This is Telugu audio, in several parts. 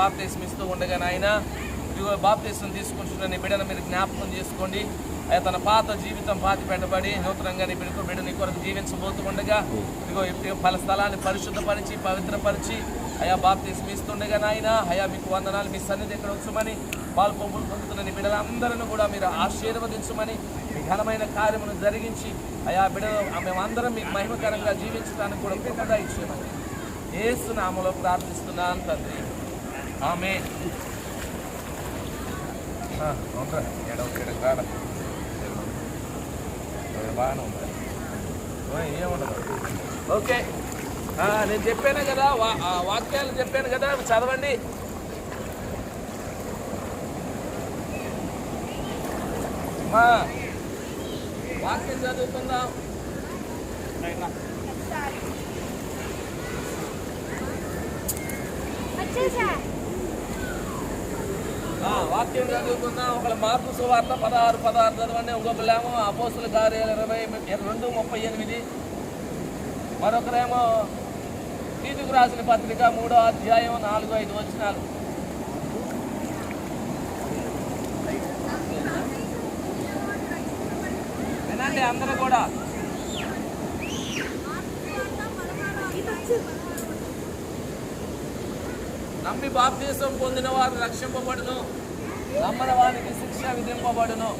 బాప్తీసం ఇస్తూ ఉండగా నాయన ఇదిగో బాప్తీసం తీసుకుంటున్న నీ బిడ్డను మీరు జ్ఞాపకం చేసుకోండి. అయ్యా తన పాత జీవితం పాతి పెట్టబడి నూతనంగా నీ బిడ్డకు బిడ్డ నీ కొరకు జీవించబోతూ ఉండగా ఇదిగో పలు పల స్థలాన్ని పరిశుద్ధపరిచి పవిత్రపరిచి అయా బాప్తీసం ఇస్తుండగా నాయన అయా మీకు వందనాలు మీ సన్నిధి ఇక్కడ వచ్చమని పాలు పొమ్ములు పొందుతున్న నీ కూడా మీరు ఆశీర్వదించమని మీ ఘనమైన కార్యమును జరిగించి అయా బిడ్డ మేమందరం మీకు మహిమకరంగా జీవించడానికి కూడా కృపగా ఇచ్చేయమని ఏసు నామలో ప్రార్థిస్తున్నాను తండ్రి. ఆమె. బాగానే ఉంది. ఏముండదు? ఓకే. నేను చెప్పాను కదా వా- ఆ వాక్యాలు చెప్పాను కదా చదవండి. మా వాక్యం చదువుకుందాం వచ్చేసా? వాక్యం చదువుకుందాం. ఒకళ్ళ మార్పు సువార్త పదహారు పదహారు చదవండి. ఇంకొకళ్ళేమో అపోసుల కార్యాలు ఇరవై రెండు ముప్పై ఎనిమిది. మరొకరేమో తీతుకు రాసిన పత్రిక మూడో అధ్యాయం నాలుగు ఐదు వచ్చినారు వినండి అందరూ కూడా. నమ్మి బాప్తీసం పొందిన వారు రక్షింపబడును. నమ్మని వారికి శిక్ష విధింపబడును.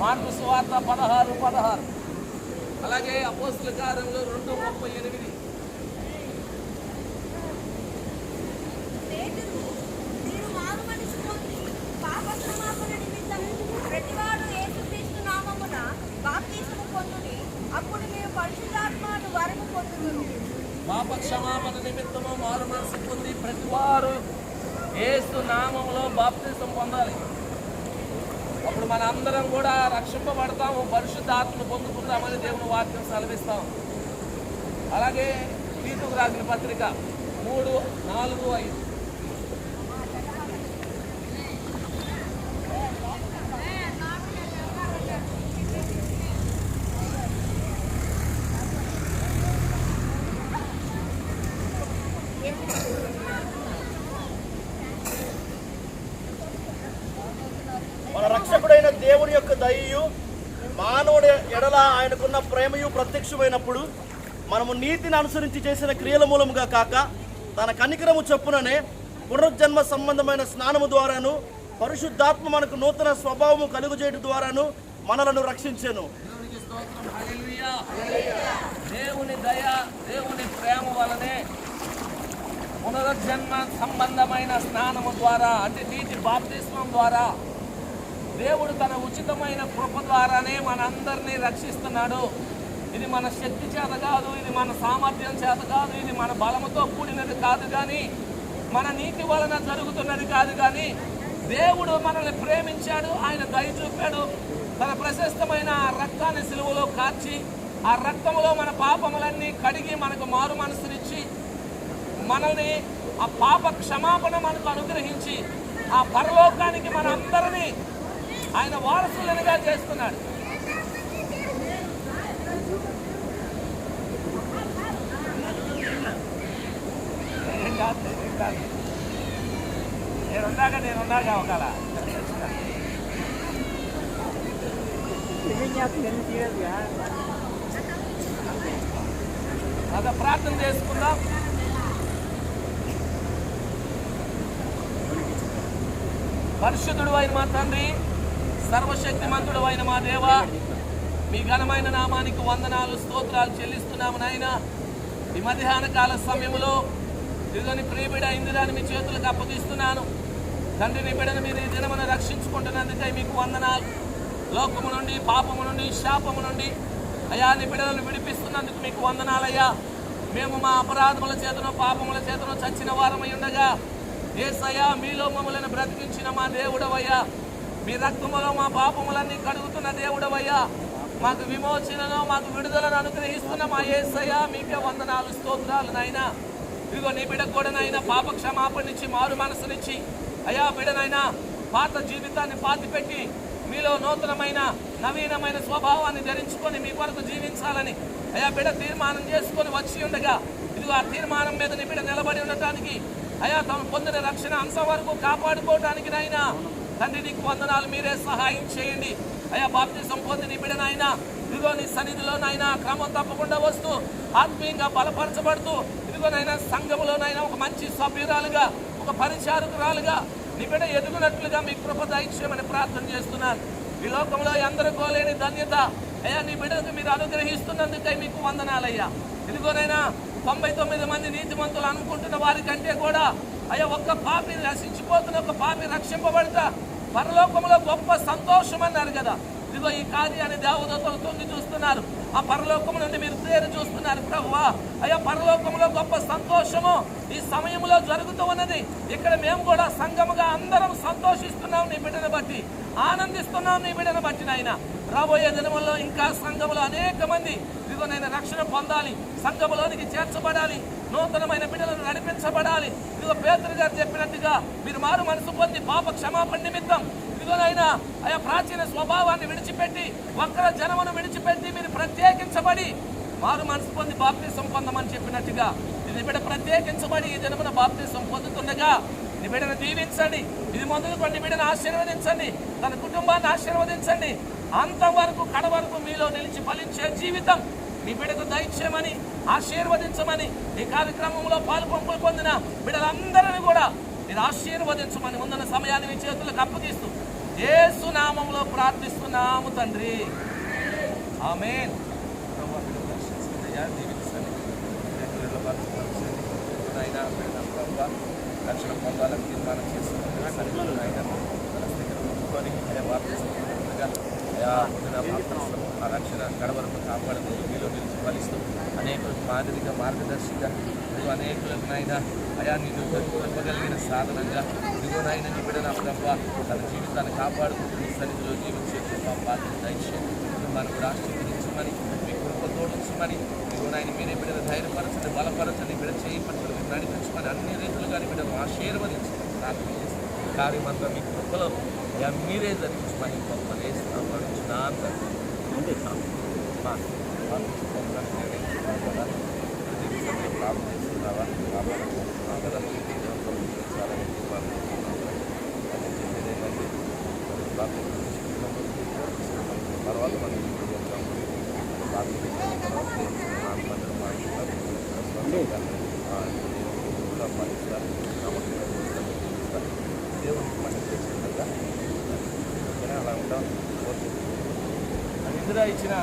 మార్పు సువార్త పదహారు పదహారు. అలాగే అపోస్తుల కార్యంలో రెండు ముప్పై ఎనిమిది పేతురు, మీరు మారు మనసు పొంది పాప క్షమాపణ నిమిత్తం ప్రతివాడు యేసుక్రీస్తు నామమున బాప్తీసము పొందుడి అప్పుడు మీరు పరిశుద్ధాత్మను వరము పొందుదురు పాప క్షమాపణ నిమిత్తము మారు మనసు పొంది ప్రతివారు నామంలో బాప్తిజం పొందాలి. అప్పుడు మన అందరం కూడా రక్షింపబడతాము పరిశుద్ధాత్మను పొందుకుంటామని దేవుని వాక్యం సెలవిస్తాం. అలాగే తీతుకు రాసిన పత్రిక మూడు నాలుగు ఐదు మన రక్షకుడైన దేవుని యొక్క దయయు మానవుడి ఎడల ఆయనకున్న ప్రేమయు ప్రత్యక్షమైనప్పుడు మనము నీతిని అనుసరించి చేసిన క్రియల మూలముగా కాక తన కనికరము చొప్పుననే పునరుజ్జన్మ సంబంధమైన స్నానము ద్వారాను పరిశుద్ధాత్మ మనకు నూతన స్వభావము కలుగుచేయడం ద్వారాను మనలను రక్షించెను. దేవుని దయ దేవుని ప్రేమ వలనే పునరుజన్మ సంబంధమైన స్నానము ద్వారా అంటే నీటి బాప్తిస్వం ద్వారా దేవుడు తన ఉచితమైన కృప ద్వారానే మనందరినీ రక్షిస్తున్నాడు. ఇది మన శక్తి చేత కాదు ఇది మన సామర్థ్యం చేత కాదు ఇది మన బలముతో కూడినది కాదు కానీ మన నీతి వలన జరుగుతున్నది కాదు కానీ దేవుడు మనల్ని ప్రేమించాడు ఆయన దయ చూపాడు. తన ప్రశస్తమైన ఆ రక్తాన్ని సిలువలో కార్చి ఆ రక్తంలో మన పాపములన్నీ కడిగి మనకు మారు మనసునిచ్చి మనల్ని ఆ పాప క్షమాపణ మనకు అనుగ్రహించి ఆ పరలోకానికి మనందరినీ ఆయన వారసులనుగా చేస్తున్నాడు. నేనున్నాక నేనున్నాక ఏం కాదు. ఒకలా. అదే ప్రార్థన చేసుకుందాం. పరిశుద్ధుడు అయిన మా తండ్రి సర్వశక్తిమంతుడు అయిన మా దేవ మీ ఘనమైన నామానికి వందనాలు స్తోత్రాలు చెల్లిస్తున్నాము నాయన. ఈ మధ్యాహ్న కాల సమయంలో ఇదిగోని ప్రియబిడ ఇందిరాని మీ చేతులకు అప్పగిస్తున్నాను. తండ్రి నీ బిడ్డను మీరు ఈ దినమును రక్షించుకుంటున్నందుకై మీకు వందనాలు. లోకము నుండి పాపము నుండి శాపము నుండి అయా నీ బిడ్డలను విడిపిస్తున్నందుకు మీకు వందనాలయ్యా. మేము మా అపరాధముల చేతను పాపముల చేతను చచ్చిన వారమై ఉండగా ఏసయ్యా మీలో మమ్మలను బ్రతికించిన మా దేవుడవయ్యా. మీ రక్తములో మా పాపములన్నీ కడుగుతున్న దేవుడవయ్యా. మాకు విమోచనను మాకు విడుదలను అనుగ్రహిస్తున్న మా ఏసయ్యా మీకే వందనాలు స్తోత్రాలు నాయనా. ఇదిగో నీ బిడ్డ కూడా నాయన పాప క్షమాపణ నుంచి మారు మనసునిచ్చి. అయ్యా బిడ్డనైనా పాత జీవితాన్ని పాతిపెట్టి మీలో నూతనమైన నవీనమైన స్వభావాన్ని ధరించుకొని మీ కొరకు జీవించాలని. అయ్యా బిడ్డ తీర్మానం చేసుకొని వచ్చి ఉండగా ఇదిగో ఆ తీర్మానం మీద నీ బిడ్డ నిలబడి ఉండటానికి అయా తాము పొందిన రక్షణ అంశం వరకు కాపాడుకోవటానికి నాయనా. తండ్రి నీకు వందనాలు. మీరే సహాయం చేయండి. అయ్యా బాప్తి పొంది నీ బిడనైనా ఇదిగో నీ సన్నిధిలోనైనా క్రమం తప్పకుండా వస్తూ ఆత్మీయంగా బలపరచబడుతూ ఇదిగోనైనా సంఘములోనైనా ఒక మంచి సభ్యురాలుగా ఒక పరిచారకురాలుగా నీ బిడ్డ ఎదుగునట్లుగా మీ కృప దైత్యమని ప్రార్థన చేస్తున్నాను. ఈ లోకంలో ఎందరికో లేని ధన్యత. అయ్యా నీ బిడ్డకు మీరు అనుగ్రహిస్తున్నందుకై మీకు వందనాలయ్యా. ఇదిగోనైనా తొంభై తొమ్మిది మంది నీతిమంతులు అనుకుంటున్న వారికంటే కూడా అయ్యా ఒక్క పాపి నశించిపోతున్న ఒక పాపి రక్షింపబడతా. పరలోకంలో గొప్ప సంతోషం అన్నారు కదా. ఇదిగో ఈ కార్యాన్ని దేవదూతలు తొంగి చూస్తున్నారు. ఆ పరలోకం నుండి మీరు పేరు చూస్తున్నారు ప్రభువా. అయ్యా పరలోకంలో గొప్ప సంతోషము ఈ సమయంలో జరుగుతూ ఉన్నది. ఇక్కడ మేము కూడా సంఘముగా అందరం సంతోషిస్తున్నాం నీ బిడ్డను బట్టి. ఆనందిస్తున్నాం నీ బిడ్డను బట్టి నాయన. రాబోయే దినముల్లో ఇంకా సంఘములో అనేక మంది ఇదిగో నేను రక్షణ పొందాలి సంఘములోనికి చేర్చబడాలి నూతనమైన బిడ్డలను నడిపించబడాలి. ఇదిగో పేతురు గారు చెప్పినట్టుగా మీరు మారు మనసు పొంది పాప క్షమాపణ నిమిత్తం ఇదిగోనైనా ఆయా ప్రాచీన స్వభావాన్ని విడిచిపెట్టి వక్ర జనమును విడిచిపెట్టి మీరు ప్రత్యేకించబడి మారు మనసు పొంది బాప్తీసం పొందమని చెప్పినట్టుగా ఇది బిడ్డ ప్రత్యేకించబడి ఈ జనమున బాప్తీసం పొందుతుండగా నీ బిడ్డను దీవించండి. ఇది మొదలుకొని బిడ్డను ఆశీర్వదించండి. తన కుటుంబాన్ని ఆశీర్వదించండి. అంతవరకు కడ వరకు మీలో నిలిచి ఫలించే జీవితం నీ బిడ్డకు దయచేయమని ఆశీర్వదించమని ఈ కార్యక్రమంలో పాలు పొందిన బిడ్డలందరినీ కూడా మీరు ఆశీర్వదించమని ముందున్న సమయాన్ని మీ చేతులకు అప్పగిస్తూ ఏసునామంలో ప్రార్థిస్తున్నాము తండ్రి. ఆమె రక్షణ పొందాలని తీర్మానం చేసుకుని మన ఆ రక్షణ గడవరకు కాపాడుతూ మీలో నిలిచి ఫలిస్తూ అనేకులకు మాదిరిక మార్గదర్శిగా నువ్వు అనేకులకు నాయన అయా నీకు చెప్పగలిగిన సాధనంగా నువ్వు నాయన నీ బిడ్డ నా ప్రభ తన జీవితాన్ని కాపాడుకుంటూ నీ సన్నిధిలో జీవించే కృప బాధ్యత దయచేయండి మనకు రాష్ట్రీకరించమని మీ కృప తోడించమని నువ్వు నాయన మీరే బిడ్డను ధైర్యపరచండి బలపరచండి బిడ్డ చేయిపరచండి మీరు నడిపించమని అన్ని రీతులుగా నీ బిడ్డను ఆశీర్వదించి ప్రార్థన చేస్తాం. కార్యమంతా మీ కృపలో అయ్యా మీరే ధరించమని గొప్ప వేస్తున్నాం నా మా తర్వాత మనం దేవునికి మనం చేసినట్టుగా అలా ఉంటాం ఇందిరా ఇచ్చిన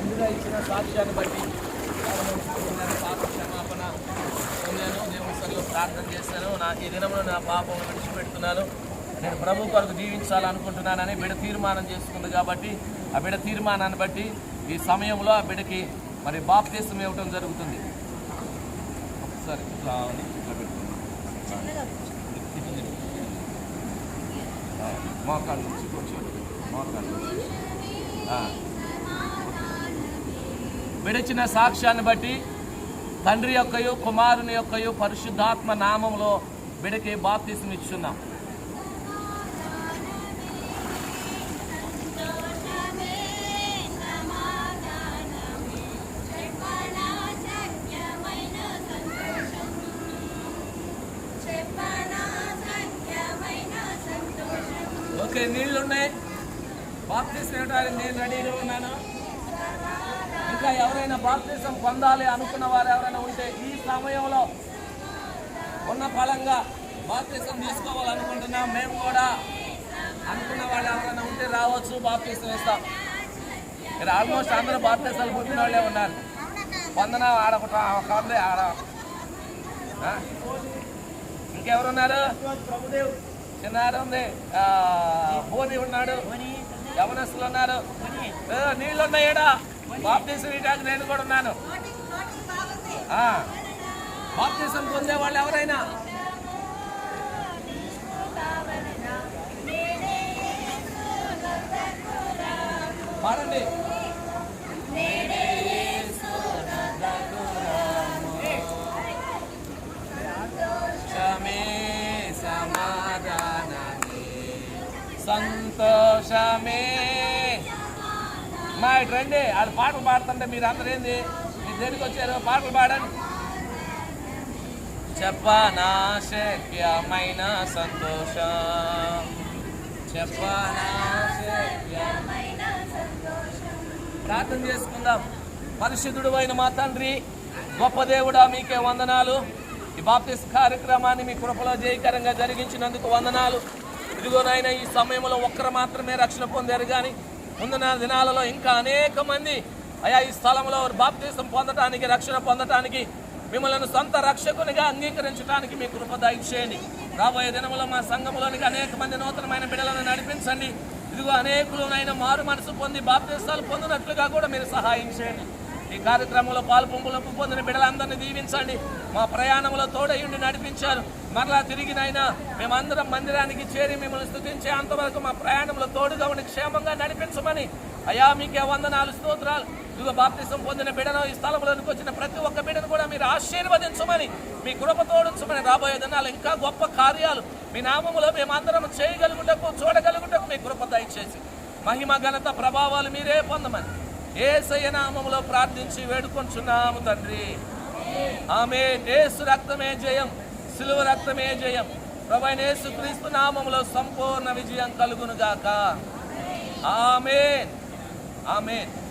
ఇందిరా ఇచ్చిన సాక్ష్యాన్ని బట్టి నేను పాప క్షమాపణ పొందాను. దేవుని సరిలో ప్రార్థన చేశాను నా ఈ దినంలో నా పాపం విడిచిపెడుతున్నాను. నేను ప్రభు కొరకు జీవించాలనుకుంటున్నానని బిడ్డ తీర్మానం చేసుకుంది కాబట్టి ఆ బిడ్డ తీర్మానాన్ని బట్టి ఈ సమయంలో ఆ బిడ్డకి మరి బాప్తీసం ఇవ్వటం జరుగుతుంది. ఒకసారి ఇట్లా మోకాళ్ళు నుంచి కొంచెం. ఆ. విడిచిన సాక్ష్యాన్ని బట్టి తండ్రి యొక్కయు కుమారుని యొక్కయు పరిశుద్ధాత్మ నామంలో బిడకి బాప్తీసం ఇచ్చున్నాం ఓకే నీళ్ళు ఉన్నాయి బాప్తీసం నేను రెడీగా ఉన్నాను. ఇంకా ఎవరైనా భారతదేశం పొందాలి అనుకున్న వారు ఎవరైనా ఉంటే ఈ సమయంలో ఉన్న ఫలంగా భారతదేశం తీసుకోవాలనుకుంటున్నాం. మేము కూడా అనుకున్న వాళ్ళు ఎవరైనా ఉంటే రావచ్చు భారతదేశం ఇస్తాం. ఇక్కడ ఆల్మోస్ట్ అందరూ భారతదేశాలు పుట్టిన వాళ్ళే ఉన్నారు. వందన ఆడకుండా ఒక ఆడ. ఇంకెవరున్నారు? చిన్నారు ఉంది బోని ఉన్నాడు. యవనస్తులు ఉన్నారు. ఏ, నీళ్ళు ఉన్నాయడా బాప్తీసం ఇటాకి నేను కూడా ఉన్నాను. ఆ, బాప్తీసం పొందే వాళ్ళు ఎవరైనా? పాడండి. ఇటు రండి. వాళ్ళు పాటలు పాడుతుంటే మీరు అందరూ ఏంది? మీరు దేనికి వచ్చారు? పాటలు పాడండి. చెప్పనా శక్యమైన సంతోషం. చెప్పనా ప్రార్థన చేసుకుందాం. పరిశుద్ధుడు అయిన మా తండ్రి గొప్ప దేవుడా మీకే వందనాలు. ఈ బాప్తిస్ కార్యక్రమాన్ని మీ కృపలో జయకరంగా జరిగించినందుకు వందనాలు. ఇదిగోనైనా ఈ సమయంలో ఒక్కరు మాత్రమే రక్షణ పొందారు కానీ ముందున్న దినాలలో ఇంకా అనేక మంది అయా ఈ స్థలంలో బాప్తీసం పొందటానికి రక్షణ పొందటానికి మిమ్మల్ని సొంత రక్షకునిగా అంగీకరించడానికి మీ కృప దయచేయండి. రాబోయే దినములో మా సంఘంలోనికి అనేక మంది నూతనమైన బిడ్డలను నడిపించండి. ఇదిగో అనేకులనైనా మారు మనసు పొంది బాప్తీసాలు పొందినట్లుగా కూడా మీరు సహాయం చేయండి. ఈ కార్యక్రమంలో పాలు పొందిన బిడ్డలందరినీ దీవించండి. మా ప్రయాణంలో తోడయుండి నడిపించారు. మరలా తిరిగినైనా మేమందరం మందిరానికి చేరి మిమ్మల్ని స్థుతించే అంతవరకు మా ప్రయాణంలో తోడుగా ఉండి క్షేమంగా నడిపించమని అయా మీకే వందనాలు స్తోత్రాలు. ఇదిగో బాప్తిసం పొందిన బిడను ఈ స్థలంలోనికి వచ్చిన ప్రతి ఒక్క బిడను కూడా మీరు ఆశీర్వదించమని మీ కృప తోడించమని రాబోయే దినాలు ఇంకా గొప్ప కార్యాలు. మీ నామములో మేమందరం చేయగలుగుటకు చూడగలుగుటకు మీ కృప దయచేసి. మహిమ ఘనత ప్రభావాలు మీరే పొందమని ఏసయ్య నామములో ప్రార్థించి వేడుకొంచున్నాము తండ్రి. ఆమె నేసు రక్తమే జయం సిలువ రక్తమే జయం. ప్రభైన నేసు క్రీస్తు నామములో సంపూర్ణ విజయం కలుగును గాక ఆమెన్. ఆమెన్.